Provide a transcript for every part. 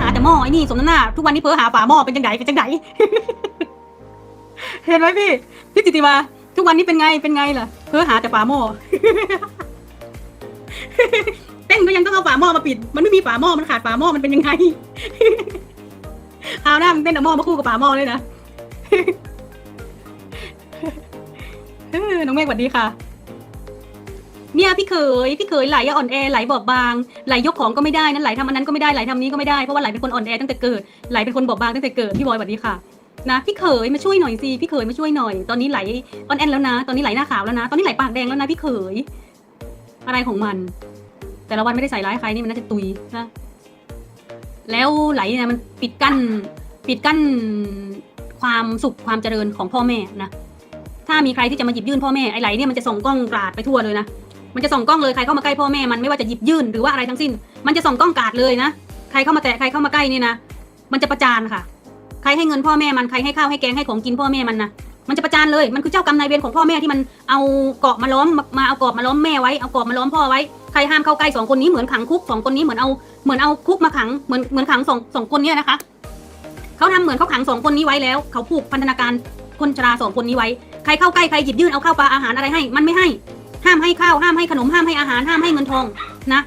หาแต่หม้อไอ้นี่สมน้ำหน้าทุกวันนี้เพ้อหาฝาหม้อเป็นจังไดเป็นจังได เห็นไหมพี่พี่จิติมา ทุกวันนี้เป็นไงเป็นไงล่ะเพ้อหาแต่ฝาหม้อ เต้นก็ยังต้องเอาฝาหม้อมาปิด มันไม่มีฝาหม้อมันขาดฝาหม้อมันเป็นยังไง เอาหน้ามึงเต้นเอาหม้อมาคู่กับฝาหม้อเลยนะ เออน้องเมฆสวัสดีค่ะ เนี่ยพี่เขยพี่เขยไหลอะอ่อนแอไหลบอบบางไหลยกของก็ไม่ได้นั้นไหลทำอันนั้นก็ไม่ได้ไหลทำนี้ก็ไม่ได้เพราะว่าไหลเป็นคนอ่อนแอตั้งแต่เกิดไหลเป็นคนบอบบางตั้งแต่เกิดพี่บอยสวัสดีค่ะนะพี่เขยมาช่วยหน่อยสิพี่เขยมาช่วยหน่อย ตอนนี้ไหลอ่อนแอนแล้วนะ ตอนนี้ไหลหน้าขาวแล้วนะ ตอนนี้ไหลปากแดงแล้วนะพี่เขยอะไรของมัน แต่ละวันไม่ได้ใส่ร้ายใครนี่มันน่าจะตุยนะแล้วไหลเนี่ยมันปิดกั้นปิดกั้นความสุขความเจริญของพ่อแม่นะถ้ามีใครที่จะมาหยิบยื่นพ่อแม่ไอ้ไหลเนี่ยมันจะส่งกล้องกราดไปทั่วเลยนะ มันจะส่องกล้องเลยใครเข้ามาใกล้พ่อแม่มันไม่ว่าจะหยิบยื่นหรือว่าอะไรทั้งสิ้น มันจะส่องกล้องกาดเลยนะ ใครเข้ามาแตะใครเข้ามาใกล้นี่นะ มันจะประจานค่ะ ใครให้เงินพ่อแม่มันใครให้ข้าวให้แกงให้ของกินพ่อแม่มันนะมันจะประจานเลย มันคือเจ้ากรรมนายเวรของพ่อแม่ที่มันเอาเกาะมาล้อมมาเอาเกาะมาล้อมแม่ไว้ เอาเกาะมาล้อมพ่อไว้ ใครห้ามเข้าใกล้สองคนนี้เหมือนขังคุกสองคนนี้เหมือนเอาเหมือนเอาคุกมาขังเหมือนเหมือนขังสองสองคนเนี้นะคะ เขาทำเหมือนเขาขังสองคนนี้ไว้แล้ว เขาผูกพันธนาการคนชราสองคนนี้ไว้ ใครเข้าใกล้ใครหยิบยื่นเอาข้าวปลาอาหารอะไรให้ มันไม่ให้ ห้ามให้ข้าวห้ามให้ขนมห้ามให้อาหารห้ามให้เงินทองนะ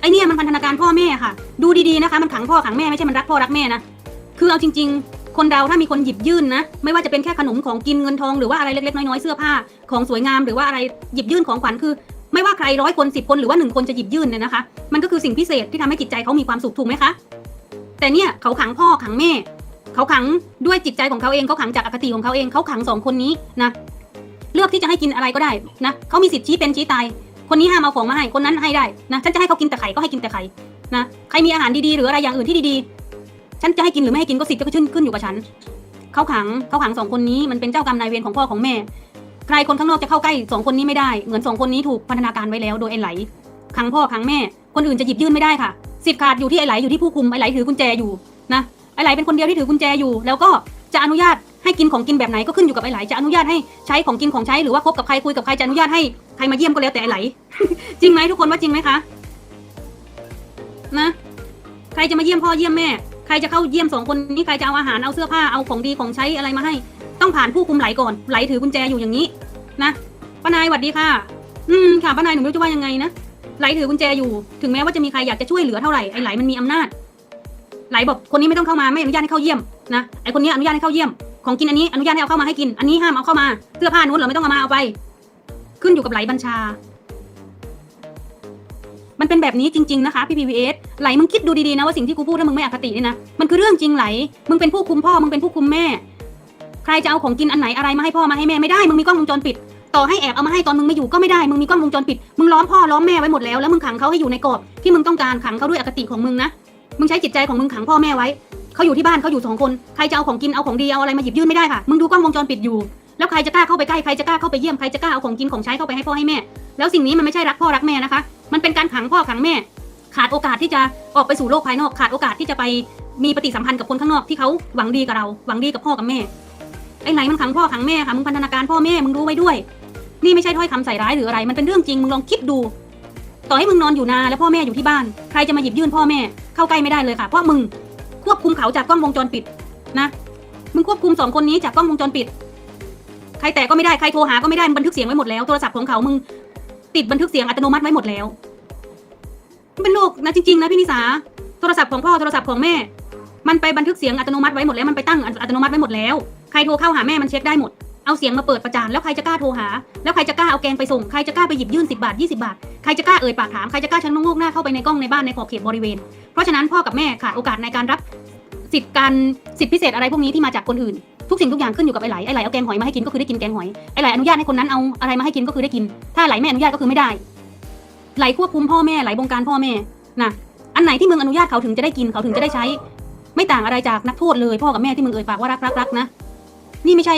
ไอเนี่ยมันพันธนาการพ่อแม่ค่ะ ดูดีๆนะคะ มันขังพ่อขังแม่ไม่ใช่มันรักพ่อรักแม่นะคือเอาจริง ๆ คนเราถ้ามีคนหยิบยื่นนะ ไม่ว่าจะเป็นแค่ขนมของกินเงินทองหรือว่าอะไรเล็กๆน้อยๆเสื้อผ้าของสวยงามหรือว่าอะไรหยิบยื่นของขวัญคือ ไม่ว่าใครร้อยคนสิบคนหรือว่าหนึ่งคนจะหยิบยื่นเนี่ยนะคะ มันก็คือสิ่งพิเศษที่ทำให้จิตใจเขามีความสุขถูกไหมคะแต่เนี่ยเขาขังพ่อขังแม่ เขาขังด้วยจิตใจของเขาเองเขาขังจากอคติของเขาเองเขาขังสองคนนี้นะ เลือกที่จะให้กินอะไรก็ได้นะเขามีสิทธิ์ชี้เป็นชี้ตาย คนนี้ห้ามเอาของมาให้คนนั้นให้ได้นะฉันจะให้เขากินแต่ไข่ก็ให้กินแต่ไข่นะใครมีอาหารดีๆหรืออะไรอย่างอื่นที่ดีๆ ฉันจะให้กินหรือไม่ให้กินก็สิทธิ์ก็ขึ้นขึ้นอยู่กับฉันเขาขังเขาขังสองคนนี้มันเป็นเจ้ากรรมนายเวรของพ่อของแม่ ใครคนข้างนอกจะเข้าใกล้สองคนนี้ไม่ได้เหมือนสองคนนี้ถูกพันธนาการไว้แล้วโดยไอ้ไหลขังพ่อขังแม่ คนอื่นจะหยิบยื่นไม่ได้ค่ะสิทธิ์ขาดอยู่ที่ไอ้ไหลอยู่ที่ผู้คุมไอ้ไหลถือกุญแจอยู่นะไอ้ไหลเป็นคนเดียวที่ถือกุญแจอยู่ แล้วก็จะอนุญาต ให้กินของกินแบบไหนก็ขึ้นอยู่กับไอ้ไหลจะอนุญาตให้ใช้ของกินของใช้หรือว่าคบกับใครคุยกับใครจะอนุญาตให้ใครมาเยี่ยมก็แล้วแต่ไอ้ไหล จริงไหมทุกคนว่าจริงไหมคะนะ ใครจะมาเยี่ยมพ่อเยี่ยมแม่ ใครจะเข้าเยี่ยมสองคนนี้ใครจะเอาอาหารเอาเสื้อผ้าเอาของดีของใช้อะไรมาให้ ต้องผ่านผู้คุมไหลก่อนไหลถือกุญแจอยู่อย่างนี้นะป้านายสวัสดีค่ะ อืมค่ะป้านายหนูไม่รู้จะว่ายังไงนะไหลถือกุญแจอยู่ ถึงแม้ว่าจะมีใครอยากจะช่วยเหลือเท่าไหร่ไอ้ไหลมันมีอำนาจไหลบอกคนนี้ไม่ต้องเข้ามาไม่อนุญาตให้เข้าเยี่ยมนะไอคนนี้อนุญาตให้เข้าเยี่ยม ของกินอันนี้อนุญาตให้เอาเข้ามาให้กิน อันนี้ห้ามเอาเข้ามาเสื้อผ้านู้นเราไม่ต้องเอามาเอาไป ขึ้นอยู่กับไหลบัญชา มันเป็นแบบนี้จริง ๆนะคะพี่พีวีเอสไหลมึงคิดดูดีๆนะว่าสิ่งที่กูพูดถ้ามึงไม่อคตินี่นะมันคือเรื่องจริงไหล มึงเป็นผู้คุมพ่อมึงเป็นผู้คุมแม่ ใครจะเอาของกินอันไหนอะไรมาให้พ่อมาให้แม่ไม่ได้มึงมีกล้องวงจรปิดต่อให้แอบเอามาให้ตอนมึงไม่อยู่ก็ไม่ได้ มึงมีกล้องวงจรปิด มึงล้อมพ่อล้อมแม่ไว้หมดแล้ว แล้วมึงขังเขาให้อยู่ในกรอบที่มึงต้องการขังเขาด้วยอคติของมึงนะ มึงใช้จิตใจของมึงขังพ่อแม่ไว้ เขาอยู่ที่บ้านเขาอยู่สองคนใครจะเอาของกินเอาของดีเอาอะไรมาหยิบยื่นไม่ได้ค่ะมึงดูกล้องวงจรปิดอยู่ แล้วใครจะกล้าเข้าไปใกล้ใครจะกล้าเข้าไปเยี่ยมใครจะกล้าเอาของกินของใช้เข้าไปให้พ่อให้แม่ แล้วสิ่งนี้มันไม่ใช่รักพ่อรักแม่นะคะ มันเป็นการขังพ่อขังแม่ ขาดโอกาสที่จะออกไปสู่โลกภายนอกขาดโอกาสที่จะไปมีปฏิสัมพันธ์กับคนข้างนอกที่เขาหวังดีกับเราหวังดีกับพ่อกับแม่ไอ้ไหนมันขังพ่อขังแม่ค่ะมึงพันธนาการพ่อแม่มึงรู้ไว้ด้วย นี่ไม่ใช่ถ้อยคำใส่ร้ายหรืออะไร มันเป็นเรื่องจริงมึงลองคิดดู ต่อให้มึงนอนอยู่นาแล้วพ่อแม่อยู่ที่บ้าน ใครจะมาหยิบยื่นพ่อแม่เข้าใกล้ไม่ได้เลยค่ะเพราะมึง ควบคุมเขาจากกล้องวงจรปิดนะ มึงควบคุมสองคนนี้จากกล้องวงจรปิด ใครแตะก็ไม่ได้ ใครโทรหาก็ไม่ได้มึงบันทึกเสียงไว้หมดแล้ว โทรศัพท์ของเขา มึงติดบันทึกเสียงอัตโนมัติไว้หมดแล้วมันเป็นโลกนะจริงๆนะพี่นิสา โทรศัพท์ของพ่อ โทรศัพท์ของแม่ มันไปบันทึกเสียงอัตโนมัติไว้หมดแล้ว มันไปตั้งอัตโนมัติไว้หมดแล้ว ใครโทรเข้าหาแม่มันเช็คได้หมด เอาเสียงมาเปิดประจาน แล้วใครจะกล้าโทรหา แล้วใครจะกล้าเอาแกงไปส่ง ใครจะกล้าไปหยิบยื่นสิบาทยี่สิบาท ใครจะกล้าเอ่ยปากถาม ใครจะกล้าชักน้องลูกหน้าเข้าไปในกล้องในบ้านในขอบเขตบริเวณ เพราะฉะนั้นพ่อกับแม่ขาดโอกาสในการรับ สิทธิ์การสิทธิพิเศษอะไรพวกนี้ที่มาจากคนอื่น ทุกสิ่งทุกอย่างขึ้นอยู่กับไอ้ไหลไอ้ไหลเอาแกงหอยมาให้กินก็คือได้กินแกงหอยไอ้ไหลอนุญาตให้คนนั้นเอาอะไรมาให้กินก็คือได้กิน ถ้าไหลไม่อนุญาตก็คือไม่ได้ ไหลควบคุมพ่อแม่ไหลบงการพ่อแม่นะอันไหนที่มึงอนุญาตเขาถึงจะได้กินเขาถึงจะได้ใช้ ไม่ต่างอะไรจากนักโทษเลยพ่อกับแม่ที่มึงเอ่ยปากว่ารักรักรักนะนี่ไม่ใช่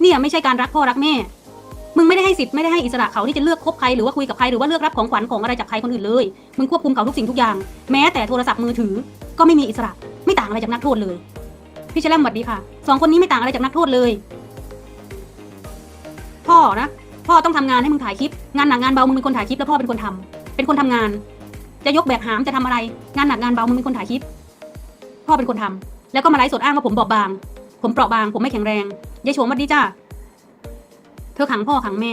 เนี่ยไม่ใช่การรักพ่อรักแม่ มึงไม่ได้ให้สิทธิ์ไม่ได้ให้อิสระเขาที่จะเลือกคบใครหรือว่าคุยกับใครหรือว่าเลือกรับของขวัญของอะไรจากใครคนอื่นเลย มึงควบคุมเขาทุกสิ่งทุกอย่าง แม้แต่โทรศัพท์มือถือก็ไม่มีอิสระ ไม่ต่างอะไรจากนักโทษเลย พี่เชลมสวัสดีค่ะสองคนนี้ไม่ต่างอะไรจากนักโทษเลย พ่อนะพ่อต้องทำงานให้มึงถ่ายคลิป งานหนักงานเบามึงเป็นคนถ่ายคลิปแล้วพ่อเป็นคนทำเป็นคนทำงาน จะยกแบกหามจะทำอะไร งานหนักงานเบามึงเป็นคนถ่ายคลิป พ่อเป็นคนทำแล้วก็มาไลฟ์สดอ้างว่าผมบอบบาง ผมเปราะบาง ผมไม่แข็งแรงยายโฉมสวัสดีจ้าเธอขังพ่อขังแม่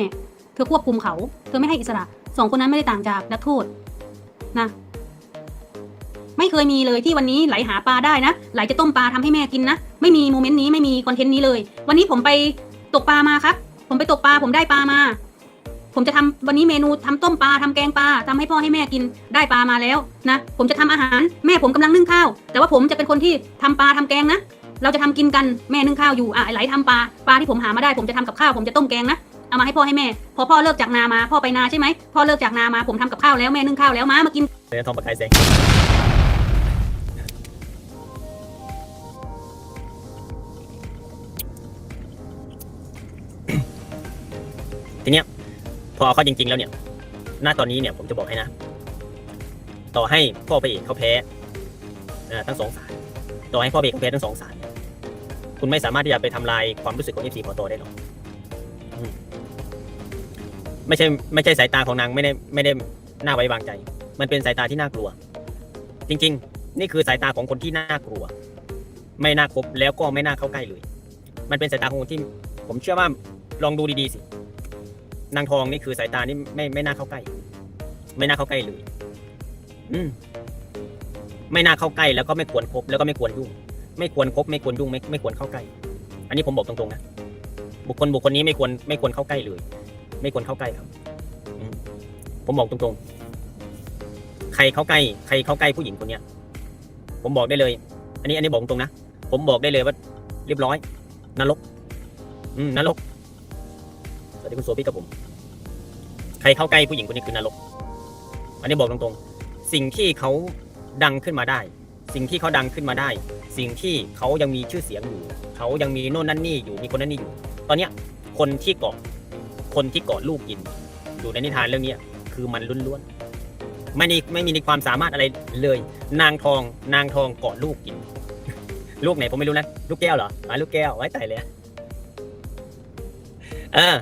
เธอควบคุมเขา เธอไม่ให้อิสระสองคนนั้นไม่ได้ต่างจากนักโทษนะ ไม่เคยมีเลยที่วันนี้ไหลหาปลาได้นะ ไหลจะต้มปลาทำให้แม่กินนะ ไม่มีโมเมนต์นี้ไม่มีคอนเทนต์นี้เลย วันนี้ผมไปตกปลามาครับ ผมไปตกปลาผมได้ปลามา ผมจะทำวันนี้เมนูทำต้มปลาทำแกงปลาทำให้พ่อให้แม่กินได้ปลามาแล้วนะ ผมจะทำอาหารแม่ผมกำลังนึ่งข้าว แต่ว่าผมจะเป็นคนที่ทำปลาทำแกงนะเราจะทำกินกันแม่นึ่งข้าวอยู่อะไหลทำปลาปลาที่ผมหามาได้ผมจะทำกับข้าวผมจะต้มแกงนะ เอามาให้พ่อให้แม่ พอพ่อเลิกจากนามา พ่อไปนาใช่ไหมพ่อเลิกจากนามาผมทำกับข้าวแล้วแม่นึ่งข้าวแล้วมามากิน เนื้อทองประกายแสงทีเนี้ยพอเอาเข้าจริง ๆ แล้วเนี่ย หน้าตอนนี้เนี่ยผมจะบอกให้นะ ต่อให้พ่อพระเอกเขาแพ้เอ่อทั้งสองศาลต่อให้พ่อพระเอกเขาแพ้ทั้งสองศาลเนี่ยคุณไม่สามารถที่จะไปทำลายความรู้สึกของเอฟซีพอโตได้หรอก ไม่ใช่ไม่ใช่สายตาของนางไม่ได้ไม่ได้น่าไว้วางใจ มันเป็นสายตาที่น่ากลัว จริง ๆ นี่คือสายตาของคนที่น่ากลัว ไม่น่าคบแล้วก็ไม่น่าเข้าใกล้เลย มันเป็นสายตาของคนที่ ผมเชื่อว่าลองดูดีๆสินางทองนี่คือสายตานี่ไม่ไม่น่าเข้าใกล้ ไม่น่าเข้าใกล้เลย อืมไม่น่าเข้าใกล้แล้วก็ไม่ควรคบแล้วก็ไม่ควรยุ่ง ไม่ควรคบไม่ควรยุ่งไม่ไม่ควรเข้าใกล้ อันนี้ผมบอกตรงๆนะบุคคลบุคคลนี้ไม่ควรไม่ควรเข้าใกล้เลย ไม่ควรเข้าใกล้ครับ ผมบอกตรงๆ ใครเข้าใกล้ ใครเข้าใกล้ผู้หญิงคนเนี้ย ผมบอกได้เลย อันนี้อันนี้บอกตรงนะ ผมบอกได้เลยว่า เรียบร้อย นรก อืมนรก สวัสดีคุณโซพี่กับผม ใครเข้าใกล้ผู้หญิงคนนี้คือนรก อันนี้บอกตรงๆ สิ่งที่เขาดังขึ้นมาได้ สิ่งที่เขาดังขึ้นมาได้ สิ่งที่เขายังมีชื่อเสียงอยู่ เขายังมีโน่นนั่นนี่อยู่ มีคนนั่นนี่อยู่ ตอนเนี้ยคนที่เกาะ คนที่เกาะลูกกิน อยู่ในนิทานเรื่องนี้คือมันล้วนๆไม่มีไม่มีในความสามารถอะไรเลย นางทองนางทองเกาะลูกกิน ลูกไหนผมไม่รู้นะลูกแก้วเหรออ่าลูกแก้วไว้ใจเลยเออ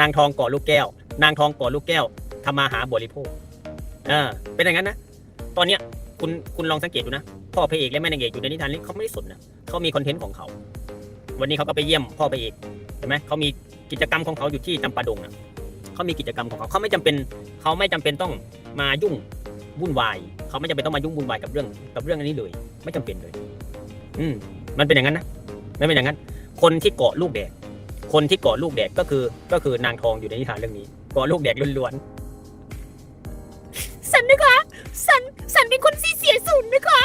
นางทองเกาะลูกแก้ว นางทองเกาะลูกแก้วทำมาหาบริโภคเออเป็นอย่างนั้นนะตอนเนี้ยคุณคุณลองสังเกตดูนะพ่อพระเอกและแม่นางเอกอยู่ในนิทานนี้เขาไม่ได้สนนะเขามีคอนเทนต์ของเขา วันนี้เขาก็ไปเยี่ยมพ่อพระเอกเห็นไหมเขามี กิจกรรมของเขาอยู่ที่จำปาดงนะเขามีกิจกรรมของเขาเขาไม่จำเป็นเขาไม่จำเป็นต้องมายุ่งวุ่นวายเขาไม่จำเป็นต้องมายุ่งวุ่นวายกับเรื่องกับเรื่องอันนี้เลย ไม่จำเป็นเลย อืมมันเป็นอย่างนั้นนะมันเป็นอย่างนั้น คนที่เกาะลูกแดดคนที่เกาะลูกแดดก็คือ ก็คือนางทองอยู่ในนิทานเรื่องนี้เกาะลูกแดดล้วนสันนะคะสันสันเป็นคนที่เสียศูนย์นะคะ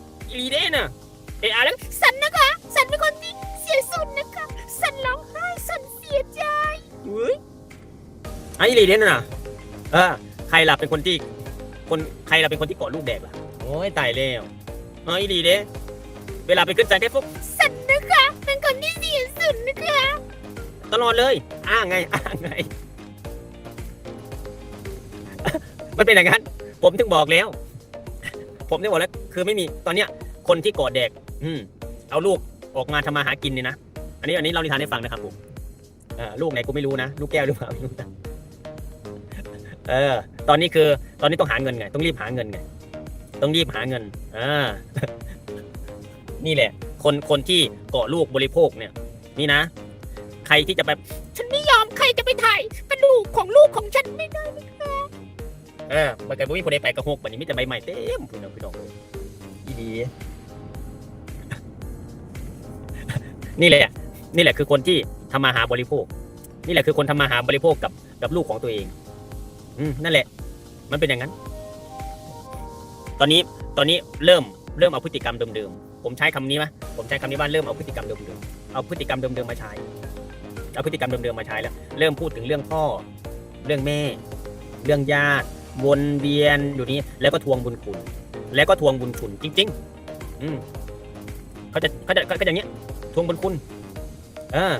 ๆอีเด้น่ะเออแล้วสันนะคะสันเป็นคนที่เสียศูนย์นะ สันเสียใจเฮ้ยไอ้อีเด้น่ะเออใครล่ะเป็นคนที่คนใครล่ะเป็นคนที่เกาะลูกแดดล่ะโอ้ยตายแล้วเอออีดีเด้เวลาไปขึ้นศาลได้พวกสันนะคะ เป็นคนที่เสียศูนย์นะคะ ตลอดเลย อ้างไงอ้างไง มันเป็นอย่างนั้น ผมถึงบอกแล้ว ผมถึงบอกแล้ว คือไม่มีตอนเนี้ย คนที่กอดแดก อืม เอาลูกออกมาทำมาหากินเนี่ยนะ อันนี้อันนี้เรานิทานให้ฟังนะครับผมเออ ลูกไหนกูไม่รู้นะ ลูกแก้วหรือเปล่าไม่รู้นะเออ ตอนนี้คือ ตอนนี้ต้องหาเงินไง ต้องรีบหาเงินไง ต้องรีบหาเงิน อ่า นี่แหละ คนคนที่เกาะลูกบริโภคเนี่ย นี่นะ ใครที่จะแบบ ฉันไม่ยอมใครจะไปถ่ายกระดูกของลูกของฉันไม่ได้เออมันก็บ่มีคนใดไปกระหกบัดนี้มีแต่ใบใหม่เต็มพี่น้องพี่น้องอีดี นี่แหละ นี่แหละคือคนที่ ทำมาหาบริโภค นี่แหละคือคนทำมาหาบริโภคกับกับลูกของตัวเอง อืมนั่นแหละ มันเป็นอย่างนั้น ตอนนี้ตอนนี้เริ่มเริ่มเอาพฤติกรรมเดิมๆผมใช้คำนี้ไหมผมใช้คำนี้ว่าเริ่มเอาพฤติกรรมเดิมๆเอาพฤติกรรมเดิมๆมาใช้เอาพฤติกรรมเดิมๆมาใช้แล้ว เริ่มพูดถึงเรื่องพ่อ เรื่องแม่ เรื่องญาติวนเวียนอยู่นี้ แล้วก็ทวงบุญคุณ แล้วก็ทวงบุญคุณจริง ๆ อืมเขาจะเขาจะเขาอย่างเงี้ยทวงบุญคุณ เออ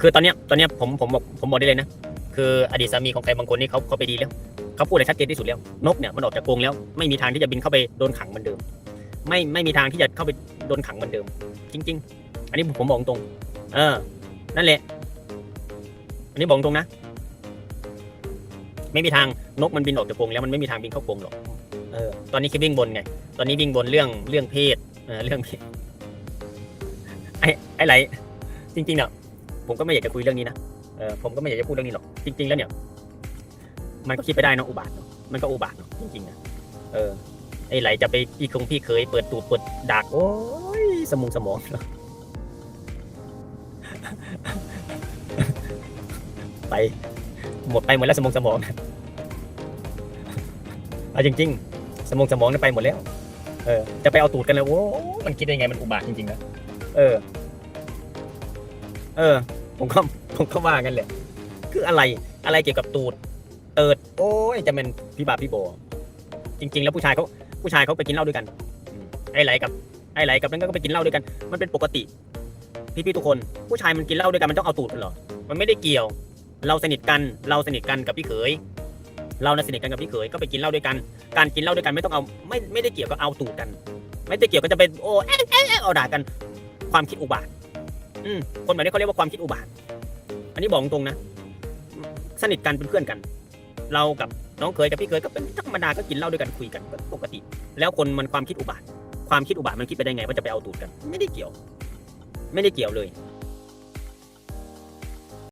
คือตอนเนี้ยตอนเนี้ยผมผมบอกผมบอกได้เลยนะ คืออดีตสามีของใครบางคนนี่เขาเขาไปดีแล้วเขาพูดอะไรชัดเจนที่สุดแล้ว นกเนี่ยมันออกจากกรงแล้วไม่มีทางที่จะบินเข้าไปโดนขังเหมือนเดิม ไม่ไม่มีทางที่จะเข้าไปโดนขังเหมือนเดิม จริง ๆ อันนี้ผมบอกตรง เออ นั่นแหละ อันนี้บอกตรงนะ ไม่มีทางนกมันบินออกจากกรงแล้วมันไม่มีทางบินเข้ากรงหรอกเออตอนนี้คือวิ่งบนไงตอนนี้วิ่งบนเรื่องเรื่องเพศเออเรื่องเพศไอ้ไอ้ไรจริงๆเนี่ย ผมก็ไม่อยากจะคุยเรื่องนี้นะเออผมก็ไม่อยากจะพูดเรื่องนี้หรอกจริง ๆ แล้วเนี่ย มันก็คิดไปได้เนะอุบาทเนอะมันก็อุบาทเนอะจริงๆนะเออไอ้ไหลจะไปพี่คงพี่เคยเปิดตูดเปิดดักโอ้ยสมองสมองไปหมดไปหมดแล้วสมองสมองเอาจริง ๆ สมองสมองเนี่ยไปหมดแล้ว เออ จะไปเอาตูดกันเลยโอ้มันคิดได้ไงมันอุบาทจริงๆนะเออ เออ ผมก็ผมก็ว่ากันแหละ คืออะไรอะไรเกี่ยวกับตูดเติดโอ้ยจะเป็นพี่บาพี่โบ จริง ๆ แล้วผู้ชายเขาผู้ชายเขาไปกินเหล้าด้วยกันไอ้ไหลกับไอ้ไหลกับนั่นก็ไปกินเหล้าด้วยกัน มันเป็นปกติ พี่ๆทุกคนผู้ชายมันกินเหล้าด้วยกันมันต้องเอาตูดกันเหรอมันไม่ได้เกี่ยว เราสนิทกันเราสนิทกันกับพี่เขยเราน่ะสนิทกันกับพี่เขยก็ไปกินเหล้าด้วยกัน การกินเหล้าด้วยกันไม่ต้องเอาไม่ไม่ได้เกี่ยวกับเอาตูดกัน ไม่ได้เกี่ยวก็จะเป็นโอ้เอ๊ะเอ๊ะเอ๊ะเอาด่ากันความคิดอุบาท อืมคนแบบนี้เขาเรียกว่าความคิดอุบาท อันนี้บอกตรงนะ สนิทกันเป็นเพื่อนกัน เรากับน้องเคยกับพี่เคยก็เป็นธรรมดาก็กินเหล้าด้วยกันคุยกันก็ปกติ แล้วคนมันความคิดอุบาท ความคิดอุบาทมันคิดไปได้ไงว่าจะไปเอาตูดกัน ไม่ได้เกี่ยว ไม่ได้เกี่ยวเลย